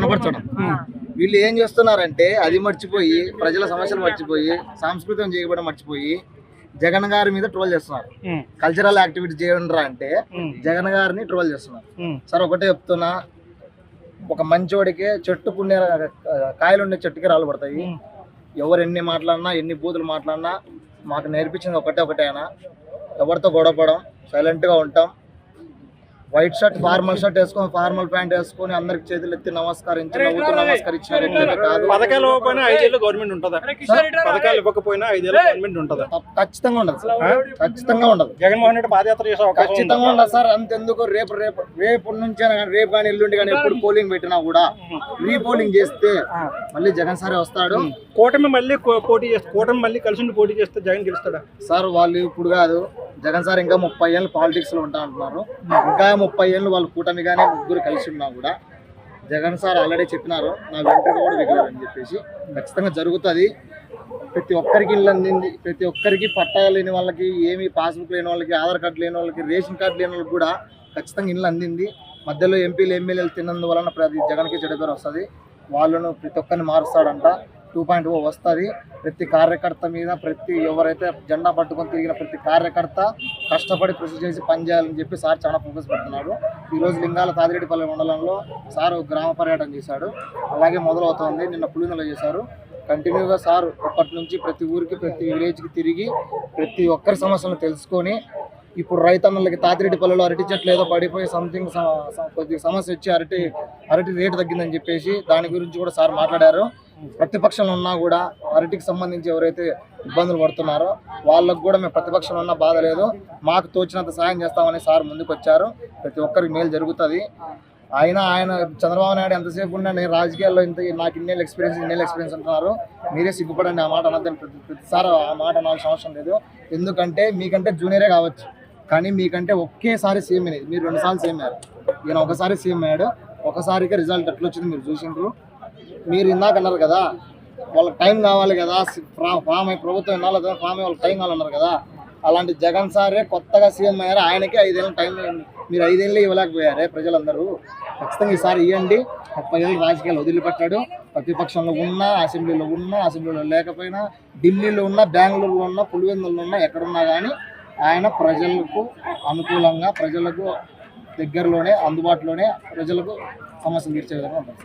కనపరచడం. వీళ్ళు ఏం చేస్తున్నారంటే అది మర్చిపోయి ప్రజల సమస్యలు మర్చిపోయి సాంస్కృతికం చేయబడి మర్చిపోయి జగన్ గారి మీద ట్రోల్ చేస్తున్నారు. కల్చరల్ యాక్టివిటీ చేయండిరా అంటే జగన్ గారిని ట్రోల్ చేస్తున్నారు. సార్ ఒకటే చెప్తున్నా ఒక మంచోడికి చెట్టుకునే కాయలు ఉండే చెట్టుకి రాళ్ళు పడతాయి. ఎవరు ఎన్ని మాట్లాడినా ఎన్ని బూతులు మాట్లాడినా మాకు నేర్పించింది ఒకటే ఒకటేనా? ఎవరితో గొడవపడం సైలెంట్గా ఉంటాం వైట్ షర్ట్ ఫార్మల్ షర్ట్ వేసుకొని ఫార్మల్ ప్యాంట్ వేసుకొని అందరికి చేతులు ఎత్తి నమస్కరించి నవ్వుతూ నమస్కరించిన ఖచ్చితంగా ఉండదు సార్. ఖచ్చితంగా ఉండదు. జగన్మోహన్ రెడ్డి పాదయాత్ర? ఖచ్చితంగా ఉండదు సార్. అంతెందుకు రేపు రేపు రేపు నుంచి రేపు కానీ ఎల్లుండి కానీ ఎప్పుడు పోలింగ్ పెట్టినా కూడా రీపోలింగ్ చేస్తే మళ్ళీ జగన్ సారే వస్తాడు. కూటమి మళ్ళీ పోటీ చేస్తే కూటమి మళ్ళీ కలిసి పోటీ చేస్తే జగన్ గెలుస్తాడా? సార్ వాళ్ళు ఇప్పుడు కాదు. జగన్ సార్ ఇంకా ముప్పై ఏళ్ళు పాలిటిక్స్లో ఉంటా అంటున్నారు ఇంకా ముప్పై ఏళ్ళు వాళ్ళు కూటమి కానీ ముగ్గురు కలిసి ఉన్నా కూడా జగన్ సార్ ఆల్రెడీ చెప్పినారు నా వెంట్రుక కూడా విగలేదని చెప్పేసి. ఖచ్చితంగా జరుగుతుంది. ప్రతి ఒక్కరికి ఇల్లు అందింది. ప్రతి ఒక్కరికి పట్టా లేని వాళ్ళకి ఏమి పాస్బుక్ లేని వాళ్ళకి ఆధార్ కార్డు లేని వాళ్ళకి రేషన్ కార్డు లేని వాళ్ళకి కూడా ఖచ్చితంగా ఇల్లు అందింది. మధ్యలో ఎంపీలు ఎమ్మెల్యేలు తిన్నందువలన ప్రతి జగన్కి చెడు పేరు వస్తుంది. వాళ్ళను ప్రతి ఒక్కరిని మారుస్తాడంట. టూ పాయింట్ ఓ వస్తుంది. ప్రతి కార్యకర్త మీద ప్రతి ఎవరైతే జెండా పట్టుకొని తిరిగిన ప్రతి కార్యకర్త కష్టపడి కృషి చేసి పనిచేయాలని చెప్పి సార్ చాలా ఫోకస్ పెడుతున్నాడు ఈరోజు లింగాల తాదిరెడ్డిపల్లి మండలంలో సార్ ఒక గ్రామ పర్యటన చేశాడు. అలాగే మొదలవుతోంది. నిన్న పులినలో చేశారు. కంటిన్యూగా సార్ ఇప్పటి నుంచి ప్రతి ఊరికి ప్రతి విలేజ్కి తిరిగి ప్రతి ఒక్కరి సమస్యలను తెలుసుకొని ఇప్పుడు రైతన్నలకి తాతిరెడ్డిపల్లిలో అరటి చెట్లు ఏదో పడిపోయి సంథింగ్ కొద్దిగా సమస్య వచ్చి అరటి అరటి రేటు తగ్గిందని చెప్పేసి దాని గురించి కూడా సార్ మాట్లాడారు. ప్రతిపక్షంలో ఉన్నా కూడా అరటికి సంబంధించి ఎవరైతే ఇబ్బందులు పడుతున్నారో వాళ్ళకు కూడా మేము ప్రతిపక్షంలో ఉన్నా బాధ లేదు. మాకు తోచినంత సాయం చేస్తామని సార్ ముందుకు వచ్చారు ప్రతి ఒక్కరికి మేలు జరుగుతుంది. ఆయన ఆయన చంద్రబాబు నాయుడు ఎంతసేపు ఉన్నా నేను రాజకీయాల్లో ఇంత నాకు ఇన్నేళ్ళు ఎక్స్పీరియన్స్ ఇన్నేళ్ళు ఎక్స్పీరియన్స్ అంటున్నారు మీరే సిగ్గుపడండి ఆ మాట అనద్దని ప్రతి ప్రతిసారి ఆ మాట అనాల్సిన అవసరం లేదు. ఎందుకంటే మీకంటే జూనియరే కావచ్చు. కానీ మీకంటే ఒకేసారి సీఎం అయినది మీరు రెండుసార్లు సీఎం అయ్యారు. ఈయన ఒకసారి సీఎం అయ్యాడు. ఒకసారికి రిజల్ట్ ఎట్లా వచ్చింది మీరు చూసిండ్రు? మీరు ఇందాక అన్నారు కదా వాళ్ళకి టైం కావాలి కదా ఫామ్ అయ్యి ప్రభుత్వం ఎన్నాళ్ళు కదా ఫామ్ వాళ్ళకి టైం కావాలన్నారు కదా అలాంటి జగన్ సారే కొత్తగా సీఎం అయ్యారు ఆయనకి ఐదేళ్ళ టైం మీరు ఐదేళ్ళు ఇవ్వలేకపోయారే ప్రజలందరూ. ఖచ్చితంగా ఈసారి ఇవ్వండి ముప్పై ఏళ్ళు రాజకీయాలు వదిలిపెట్టాడు. ప్రతిపక్షంలో ఉన్నా అసెంబ్లీలో ఉన్నా అసెంబ్లీలో లేకపోయినా ఢిల్లీలో ఉన్నా బెంగళూరులో ఉన్నా పులివెందుల్లో ఉన్నా ఎక్కడున్నా కానీ ఆయన ప్రజలకు అనుకూలంగా ప్రజలకు దగ్గరలోనే అందుబాటులోనే ప్రజలకు సమస్యలు తీర్చే విధంగా ఉంటుంది